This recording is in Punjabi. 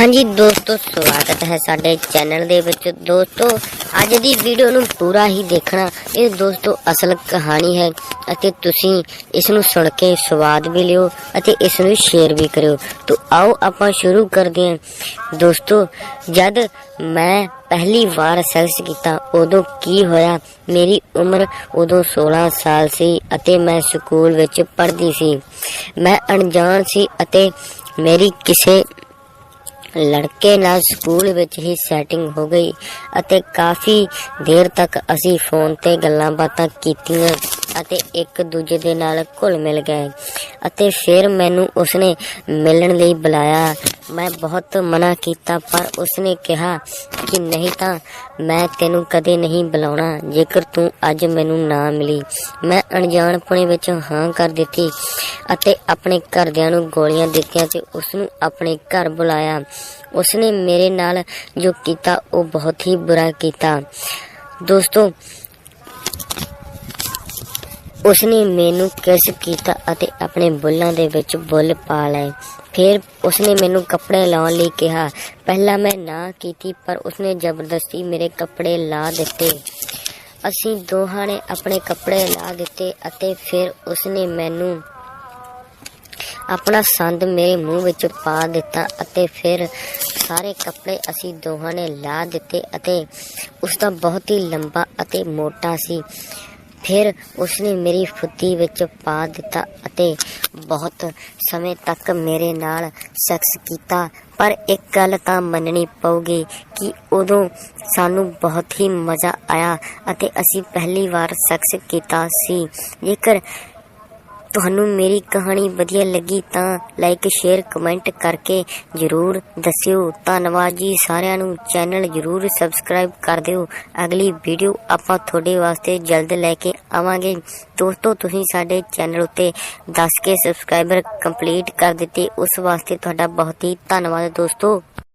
ਹਾਂਜੀ ਦੋਸਤੋ, ਸਵਾਗਤ ਹੈ ਸਾਡੇ ਚੈਨਲ ਦੇ ਵਿੱਚ। ਦੋਸਤੋ, ਅੱਜ ਦੀ ਵੀਡੀਓ ਨੂੰ ਪੂਰਾ ਹੀ ਦੇਖਣਾ ਇਹ ਦੋਸਤੋ ਅਸਲ ਕਹਾਣੀ ਹੈ ਅਤੇ ਤੁਸੀਂ ਇਸ ਨੂੰ ਸੁਣ ਕੇ ਸਵਾਦ ਵੀ ਲਿਓ ਅਤੇ ਇਸ ਨੂੰ ਸ਼ੇਅਰ ਵੀ ਕਰਿਓ। ਤਾਂ ਆਓ ਆਪਾਂ ਸ਼ੁਰੂ ਕਰਦੇ ਹਾਂ। ਦੋਸਤੋ, ਜਦ ਮੈਂ ਪਹਿਲੀ ਵਾਰ ਸੈਕਸ ਕੀਤਾ, ਉਦੋਂ ਕੀ ਹੋਇਆ? ਮੇਰੀ ਉਮਰ ਉਦੋਂ 16 ਸਾਲ ਸੀ ਅਤੇ ਮੈਂ ਸਕੂਲ ਵਿੱਚ ਪੜ੍ਹਦੀ ਸੀ। ਮੈਂ ਅਣਜਾਣ ਸੀ ਅਤੇ ਮੇਰੀ ਕਿਸੇ ਲੜਕੇ ਨਾਲ ਸਕੂਲ ਵਿੱਚ ਹੀ ਸੈਟਿੰਗ ਹੋ ਗਈ ਅਤੇ ਕਾਫੀ ਦੇਰ ਤੱਕ ਅਸੀਂ ਫੋਨ ਤੇ ਗੱਲਾਂ ਬਾਤਾਂ ਕੀਤੀਆਂ। ਅਤੇ ਇੱਕ ਦੂਜੇ ਦੇ ਨਾਲ ਘੁਲ ਮਿਲ ਗਏ ਅਤੇ ਫਿਰ ਮੈਨੂੰ ਉਸਨੇ ਮਿਲਣ ਲਈ ਬੁਲਾਇਆ। ਮੈਂ ਬਹੁਤ ਮਨਾ ਕੀਤਾ, ਪਰ ਉਸਨੇ ਕਿਹਾ ਕਿ ਨਹੀਂ ਤਾਂ ਮੈਂ ਤੈਨੂੰ ਕਦੇ ਨਹੀਂ ਬੁਲਾਉਣਾ, ਜੇਕਰ ਤੂੰ ਅੱਜ ਮੈਨੂੰ ਨਾ ਮਿਲੀ। ਮੈਂ ਅਣਜਾਣਪੁਣੇ ਵਿੱਚ ਹਾਂ ਕਰ ਦਿੱਤੀ ਅਤੇ ਆਪਣੇ ਘਰਦਿਆਂ ਨੂੰ ਗੋਲੀਆਂ ਦਿੱਤੀਆਂ ਤੇ ਉਸ ਨੂੰ ਆਪਣੇ ਘਰ ਬੁਲਾਇਆ। ਉਸਨੇ ਮੇਰੇ ਨਾਲ ਜੋ ਕੀਤਾ, ਉਹ ਬਹੁਤ ਹੀ ਬੁਰਾ ਕੀਤਾ। ਦੋਸਤੋ ਉਸਨੇ ਮੈਨੂੰ ਕਿਸ ਕੀਤਾ ਅਤੇ ਆਪਣੇ ਬੁੱਲਾਂ ਦੇ ਵਿੱਚ ਬੁੱਲ ਪਾ ਲਏ। ਫਿਰ ਉਸਨੇ ਮੈਨੂੰ ਕੱਪੜੇ ਲਾਉਣ ਲਈ ਕਿਹਾ। ਪਹਿਲਾਂ ਮੈਂ ਨਾ ਕੀਤੀ, ਪਰ ਉਸਨੇ ਜ਼ਬਰਦਸਤੀ ਮੇਰੇ ਕੱਪੜੇ ਲਾ ਦਿੱਤੇ। ਅਸੀਂ ਦੋਹਾਂ ਨੇ ਆਪਣੇ ਕੱਪੜੇ ਲਾ ਦਿੱਤੇ ਅਤੇ ਫਿਰ ਉਸਨੇ ਮੈਨੂੰ ਆਪਣਾ ਸੰਦ ਮੇਰੇ ਮੂੰਹ ਵਿੱਚ ਪਾ ਦਿੱਤਾ ਅਤੇ ਫਿਰ ਸਾਰੇ ਕੱਪੜੇ ਅਸੀਂ ਦੋਹਾਂ ਨੇ ਲਾ ਦਿੱਤੇ ਅਤੇ ਉਸ ਦਾ ਬਹੁਤ ਹੀ ਲੰਬਾ ਅਤੇ ਮੋਟਾ ਸੀ। ਫਿਰ ਉਸਨੇ ਮੇਰੀ ਫੁੱਦੀ ਵਿੱਚ ਪਾ ਦਿੱਤਾ ਅਤੇ ਬਹੁਤ ਸਮੇਂ ਤੱਕ ਮੇਰੇ ਨਾਲ ਸੈਕਸ ਕੀਤਾ। ਪਰ ਇੱਕ ਗੱਲ ਤਾਂ ਮੰਨਣੀ ਪਊਗੀ ਕਿ ਉਦੋਂ ਸਾਨੂੰ ਬਹੁਤ ਹੀ ਮਜ਼ਾ ਆਇਆ ਅਤੇ ਅਸੀਂ ਪਹਿਲੀ ਵਾਰ ਸੈਕਸ ਕੀਤਾ ਸੀ। ਜੇਕਰ ਤੁਹਾਨੂੰ ਮੇਰੀ ਕਹਾਣੀ ਵਧੀਆ ਲੱਗੀ ਤਾਂ ਲਾਈਕ ਸ਼ੇਅਰ ਕਮੈਂਟ ਕਰਕੇ ਜਰੂਰ ਦੱਸਿਓ। ਧੰਨਵਾਦ ਜੀ ਸਾਰਿਆਂ ਨੂੰ। ਚੈਨਲ ਜਰੂਰ ਸਬਸਕ੍ਰਾਈਬ ਕਰ ਦਿਓ। ਅਗਲੀ ਵੀਡੀਓ ਆਪਾਂ ਤੁਹਾਡੇ ਵਾਸਤੇ ਜਲਦ ਲੈ ਕੇ ਆਵਾਂਗੇ। ਦੋਸਤੋ, ਤੁਸੀਂ ਸਾਡੇ ਚੈਨਲ ਉੱਤੇ 10 ਕੇ ਸਬਸਕ੍ਰਾਈਬਰ ਕੰਪਲੀਟ ਕਰ ਦਿੱਤੇ। ਉਸ ਵਾਸਤੇ ਤੁਹਾਡਾ ਬਹੁਤ ਹੀ ਧੰਨਵਾਦ ਦੋਸਤੋ।